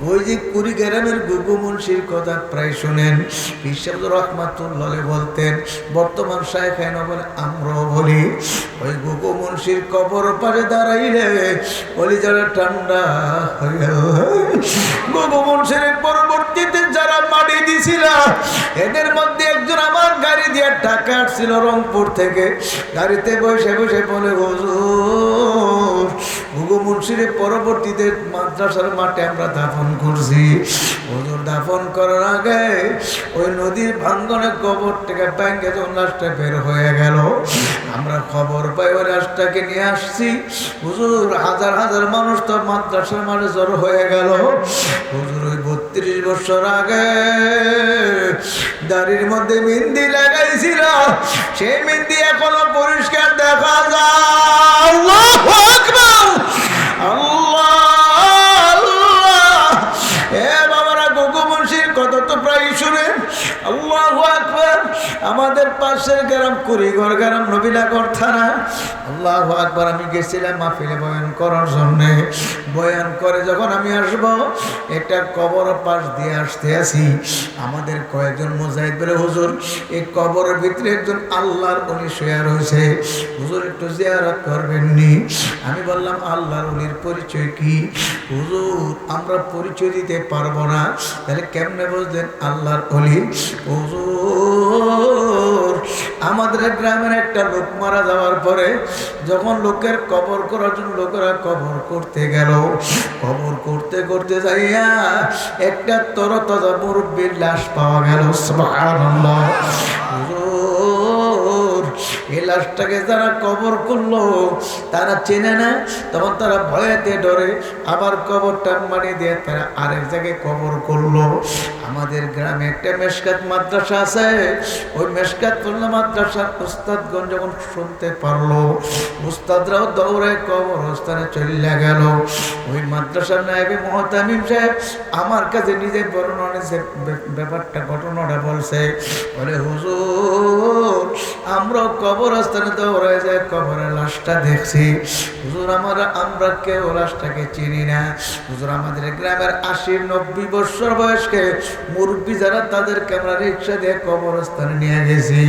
ওই যে কুড়িগ্রামের গুগু মুন্সির কথা প্রায় শোনেন বিশ্বাস রহমাতুল্লাহ বলতেন, বর্তমান সাহেব বলে আমরাও বলি, ওই গুগু মুন্সির কবর পারে দাঁড়াইলে বলি যারা ঠান্ডা। গুগু মুন্সির পরবর্তীতে যারা মাটি দিছিল, এদের মধ্যে একজন আমার গাড়ি দিয়ে টাকা আসছিল রংপুর থেকে। গাড়িতে বসে বসে বলে, হুজুর গুগু মুন্সিরের পরবর্তীতে মাদ্রাসার মাঠে আমরা দাফন করছি। হুজুর দাফন করার আগে ওই নদীর ভাঙ্গনে কবর থেকে ব্যাংকে যখন লাশটা বের হয়ে গেল, আমরা খবর পাই ওই লাশটাকে নিয়ে আসছি। হুজুর, হাজার হাজার মানুষ তো মাদ্রাসার মাঠে জড়ো হয়ে গেল। হুজুর ওই বত্রিশ বছর আগে দাড়ির মধ্যে মেহেন্দি লাগাইছিল, সেই মেহেন্দি এখনও পরিষ্কার দেখা যায়। আমাদের পাশের গ্রাম কুড়িঘর গ্রাম নবীনগর থানা আল্লাহু আকবার, আমি গেছিলাম মাহফিলে বয়ান করার জন্যে। বয়ান করে যখন আমি আসব একটা কবর পাশ দিয়ে আসতে আসি আমাদের কয়েকজন মুজাহিদ বলে, হুজুর, এই কবরের ভিতরে একজন আল্লাহর উনি শেয়ার হয়েছে হুজুর, একটু জিয়ারত করবেননি? আমি বললাম, আল্লাহর উনির পরিচয় কি? হুজুর, আমরা পরিচয় দিতে পারব না। তাহলে কেমনে বুঝলেন আল্লাহর অলি? হুজুর আমাদের গ্রামের একটা লোক মারা যাওয়ার পরে যখন লোকের কবর করার জন্য লোকেরা কবর করতে গেল, কবর করতে করতে যাইয়া একটা তরতাজা মুরব্বীর লাশ পাওয়া গেল এই লাশটাকে যারা কবর করল, তারা চেনে না, তখন তারা ভয়েতে ডরে, আবার কবরটা মারি দিয়ে তারা আরেক জায়গায় কবর করল। আমাদের গ্রামে একটা মেশকাত মাদ্রাসা আছে, ওই মেশকাত করল মাদ্রাসার উস্তাদগঞ্জ যখন শুনতে পারল, উস্তাদরাও দৌড়ে কবর কবরস্থানে চলে গেল। ওই মাদ্রাসার নায়বে মহতামিম সাহেব আমার কাছে নিজে বর্ণনা ব্যাপারটা, ঘটনাটা বলছে, বলে, হুজুর আমরা কবরস্থানে দৌড়ে যায়, কবরের লাশটা দেখছি। হুজুর, আমরা আমরা কেউ লাশটাকে চিনি না। হুজুর, আমাদের গ্রামের আশি নব্বই বছর বয়সকে মুরব্বী যারা, তাদেরকে আমরা রিক্সা দিয়ে কবরস্থানে নিয়ে গেছি।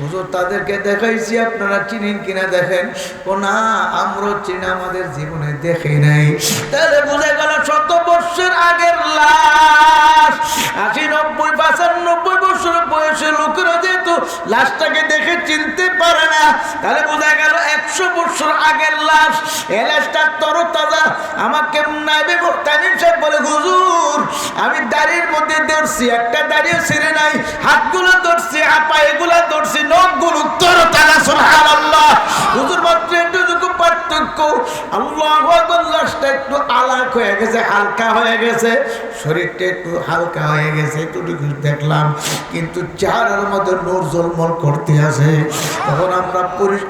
হুজুর, তাদেরকে দেখাইছি, আপনারা চিনেন কিনা দেখেন? ও না আমরা চিনি, আমাদের জীবনে দেখি নাই। তাহলে বুঝে গেল শত বছর আগের লাশ। আশি নব্বই পঁচানব্বই বছর বয়সের লোকেরা লাশটাকে দেখে চিনতে পারে না। তাহলে বোঝা গেল একশো বছর আগের লাশ। এ লাশটা তরতাজা আমাকে নাইবে তামিম সাহেব বলে, হুজুর, আমি দাড়ির মধ্যে ধরছি, একটা দাঁড়িয়ে ছিঁড়ে নাই। হাতগুলো ধরছি, হাত পায়েগুলো ধরছি, নখগুলো তরতাজা, সুবহানাল্লাহ। হুজুর মাত্র একটুকু পার্থক্য। আমরা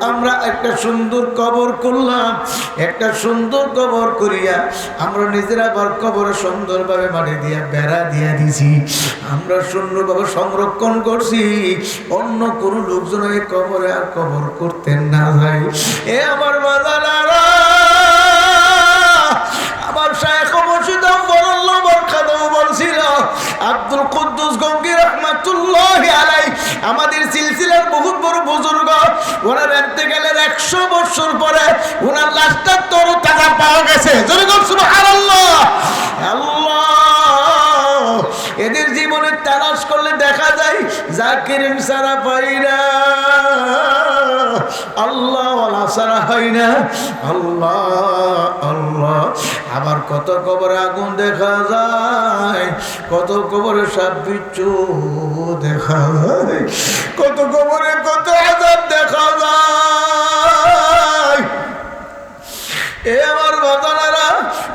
আমরা একটা সুন্দর কবর সুন্দর মাটি দিয়া, বেড়া দিয়া দিছি। আমরা সুন্দরভাবে সংরক্ষণ করছি। অন্য কোনো লোকজন কবরে আর কবর করতেন না যায় এ আমার বাজানারা আব্দুল কুদ্দুস গঙ্গি রহমাতুল্লাহ আলাই আমাদের সিলসিলার বহুত বড় বুজুর্গ, ওনার এতেকালের একশো বছর পরে ওনার লাশটা তর তাজা পাওয়া গেছে। জনগণ সুবহানাল্লাহ। আল্লাহ। এদের জীবনে তালাশ করলে দেখা যায় জাকিরিন সারা পাই না। আল্লাহ সারা হয় না। আল্লাহ আল্লাহ। আবার কত কবরে আগুন দেখা যায়, কত কবরে সাপ বিচ্ছু দেখা যায়, কত কবরে কত আজাব দেখা যায়। এ আমার বাজানারা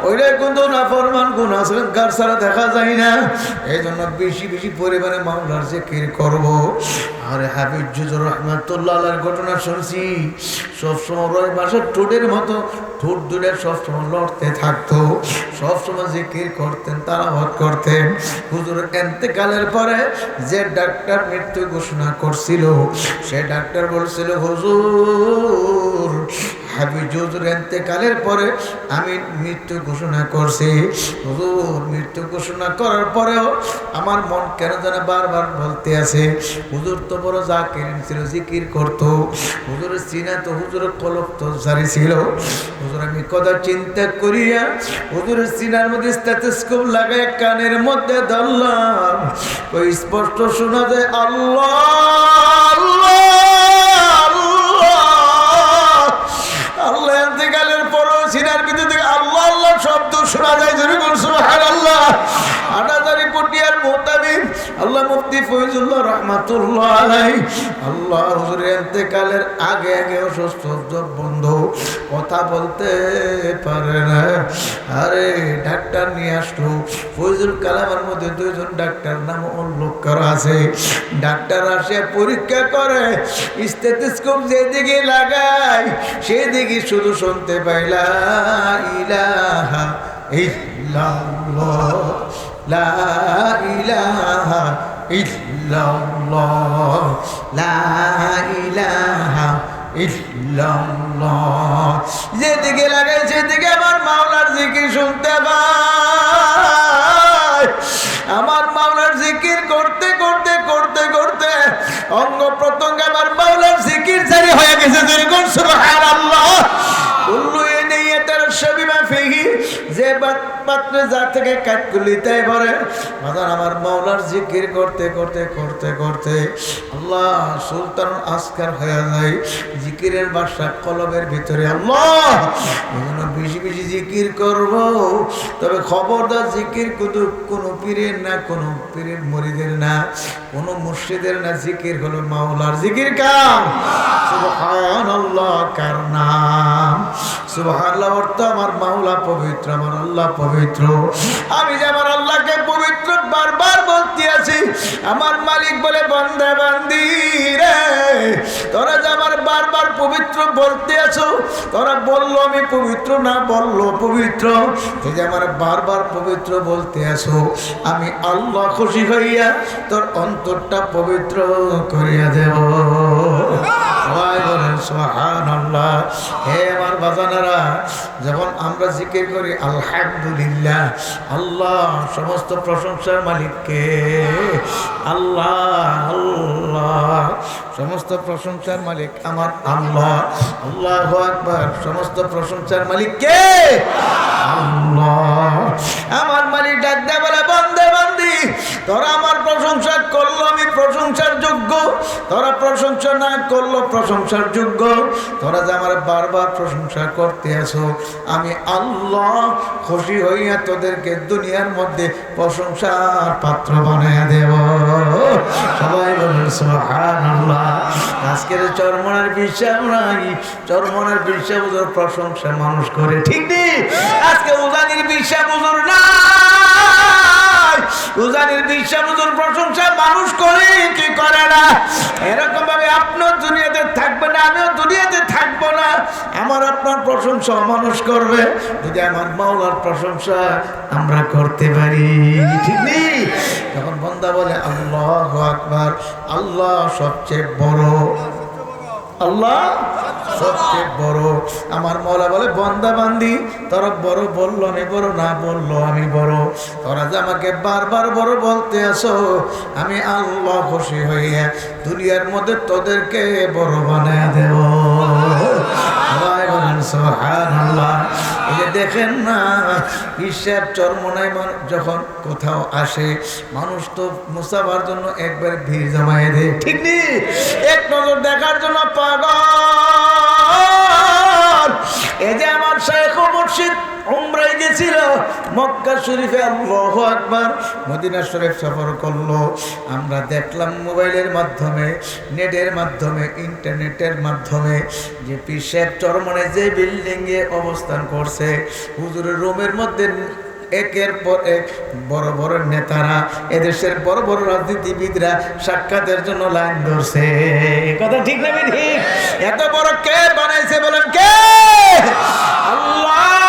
ওইটাই কিন্তু না ফরমান গুণ আসলেন কার ছাড়া দেখা যায় না। এই জন্য বেশি বেশি পরিমাণে মামলার যে কির করব। আর হাবিজ জুজুর রহমাতুল্লাহ ঘটনা শুনছি। সবসময় রয় মাসের ঠোঁটের মতো ঠোঁট দুলে সবসময় লড়তে থাকতো। সবসময় জিকির করতেন তারাবাদ করতেন। হুজুর এন্তেকালের পরে যে ডাক্তার মৃত্যু ঘোষণা করছিল, সে ডাক্তার বলছিল, হুজুর হাবিজ হুজুর এতেকালের পরে আমি মৃত্যু ঘোষণা করছি। হুজুর, মৃত্যু ঘোষণা করার পরেও আমার মন কেন যেন বারবার বলতে আছে, হুজুর তো বড় জাকির ছিল জিকির করতো। হুজুরের সিনা তো হুজুরের কলক তো জারি ছিল। হুজুর, আমি কথা চিন্তা করিয়া হুজুরের চিনার মধ্যে স্ট্যাথোস্কোপ লাগাই কানের মধ্যে ধরলাম। ওই স্পষ্ট শোনা যায়, আল্লাহ! কথা বলতে পারে না। আরে ডাক্তার নিয়ে আসলো। কালামের মধ্যে ডাক্তার নাম করা আছে। ডাক্তার আসে, পরীক্ষা করে। যেদিকে লাগায়, সেদিকে শুধু শুনতে পাইলা ইলাহা ইল্লাল্লাহ, লা ইলাহা ইল্লাল্লাহ, লা ইলাহা ইল্লাল্লাহ। যেদিকে লাগাই সেদিকে আমার মাওলার জিকির শুনতে পাই। আমার মাওলার জিকির করতে পাত্রে যা থেকে কাঠকুলিতে ভরে। মাদার আমার মাওলার জিকির করতে করতে করতে করতে আল্লাহ সুলতান আসকার হয়ে যায়। জিকিরের বাসা কলবের ভিতরে। আল্লাহ বেশি বেশি জিকির করব। তবে খবরদার জিকির কিন্তু কোনো পীরের না, কোনো পীরের মরিদের না। কোনো মুর্শিদের না জিকির হলো মাওলার জিকির কার সুবহানাল্লাহ, কার নাম? সুবহানাল্লাহ অর্থ আমার মাওলা পবিত্র, আমার আল্লাহ পবিত্র। আমি যে আমার আল্লাহকে পবিত্র বারবার বলতে আছি, আমার মালিক বলে, বন্দে বান্দি রে, তোরা যে পবিত্র বলতে আছো? তোরা বলল, আমি পবিত্র না বলল, পবিত্র। যে আমার বারবার পবিত্র বলতে আছো। আমি আল্লাহ খুশি হইয়া তোর অন্তরটা পবিত্র করিয়া দেব। হে আমার বাজানারা যখন আমরা জিকির করি, আলহামদুলিল্লাহ, আল্লাহ সমস্ত প্রশংসার মালিককে। আল্লাহ আল্লাহ সমস্ত প্রশংসার মালিক আমার আল্লাহ। আল্লাহ আকবার, সমস্ত প্রশংসার মালিককে। আল্লাহ তোরা প্রশংসা না করল প্রশংসার যোগ্য। তোরা যে আমার বারবার প্রশংসা করতে আসো আমি আল্লাহ খুশি হইয়া তোদেরকে দুনিয়ার মধ্যে প্রশংসার পাত্র বানাইয়া দেব। সবাই আজকের চরমনের বিশ্বাস নাই। চরমনের বিশ্বাস প্রশংসা মানুষ করে, ঠিক নেই? আজকে উজানির বিশ্বাস বুঝোর না উজানির বিশ্বাস বুঝোর প্রশংসা মানুষ করে, কি করে না? এরকম ভাবে আপনার দুনিয়াতে থাকবে না, আমিও দুনিয়াতে থাকব না। আমার আপনার প্রশংসা মানুষ করবে, যদি আমার মাওলার প্রশংসা আমরা করতে পারি, ঠিক নেই? তখন বন্দা বলে, আল্লাহ আকবার, আল্লাহ সবচেয়ে বড় আল্লাহ? সবচেয়ে বড়। আমার মৌলা বলে, বন্দা বান্দি, তোরা বড় বলল আমি বড় না বলল আমি বড়। তোরা যে আমাকে বারবার বড় বলতে আসো, আমি আল্লাহ খুশি হইয়া দুনিয়ার মধ্যে তোদেরকে বড় বানায় দেব। দেখেন না, হিসাব চরমনায় যখন কোথাও আসে, মানুষ তো মুসাফার জন্য একবার ভিড় জমায়ে দেয়। ঠিক নেই? এক নজর দেখার জন্য মক্কা শরীফে আল্লাহু আকবার মদিনা শরীফ সফর করল। আমরা দেখলাম মোবাইলের মাধ্যমে, নেটের মাধ্যমে, ইন্টারনেটের মাধ্যমে যে পিসেব চরমনে যে বিল্ডিংয়ে অবস্থান করছে। হুজুরের রুমের মধ্যে একের পর এক বড় বড় নেতারা, এদেশের বড় বড় রাজনীতিবিদরা সাক্ষাতের জন্য লাইন ধরছে। কথা ঠিক না ঠিক এত বড় কে বানাইছে বলেন কে? আল্লাহ!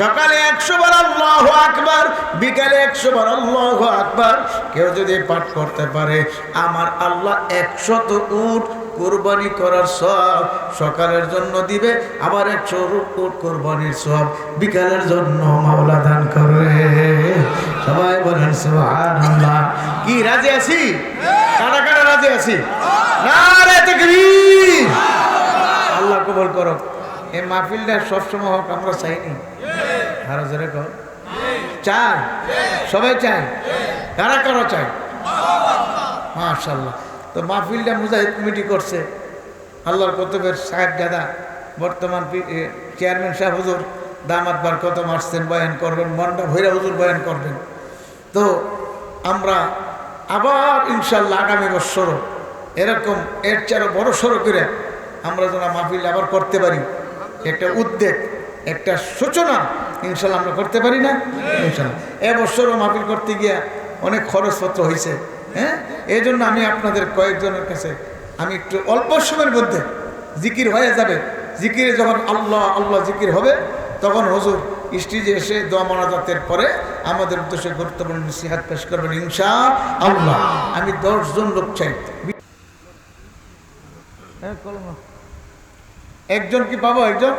সকালে একশো বার আল্লাহ আকবার, বিকালে একশো বার আল্লাহ আকবার। কেউ যদি পাঠ করতে পারে, আমার আল্লাহ একশত উঠ কোরবানি করার সব সকালের জন্য দিবে, আবার একশো উট কোরবানির সব বিকালের জন্য মাওলা দান করবে সবাই বলেন, সুবহানাল্লাহ। কি, রাজি আছি? কারা কারা রাজি আছি? তাকবীর। আল্লাহ কবুল করো এই মাহফিলটা সবসময় হোক, আমরা চাইনি। আরও জোরে কর চাই? সবাই চাই? কারা কারা চাই? মাশাল্লাহ তো মাহফিলটা মুজাহিদ কমিটি করছে। আল্লাহর কতবের সাহেব দাদা, বর্তমান চেয়ারম্যান সাহেব হুজুর, দামাত বার কত মারছেন বয়ান করবেন, মনটা ভৈরা হুজুর বয়ান করবেন। তো আমরা আবার ইনশাল্লাহ আগামী বৎসরও এরকম এর চেয়ে বড় সড়ো করে আমরা যেন মাহফিল আবার করতে পারি। একটা উদ্বেগ, একটা সূচনা ইনশাল্লাহ আমরা করতে পারি না। ইনশাল্লাহ। এবছরও মাহফিল করতে গিয়া অনেক খরচপত্র হয়েছে হ্যাঁ? এই জন্য আমি আপনাদের কয়েকজনের কাছে, আমি একটু অল্প সময়ের মধ্যে জিকির হয়ে যাবে। জিকিরে যখন আল্লাহ আল্লাহ জিকির হবে, তখন হজুর স্টেজে এসে দোয়া মনাজাতের পরে আমাদের উদ্দেশ্যে গুরুত্বপূর্ণ নসিহাত পেশ করবেন ইনশা আল্লাহ আমি দশজন লোক চাই। হ্যাঁ। একজন কি পাবো একজন?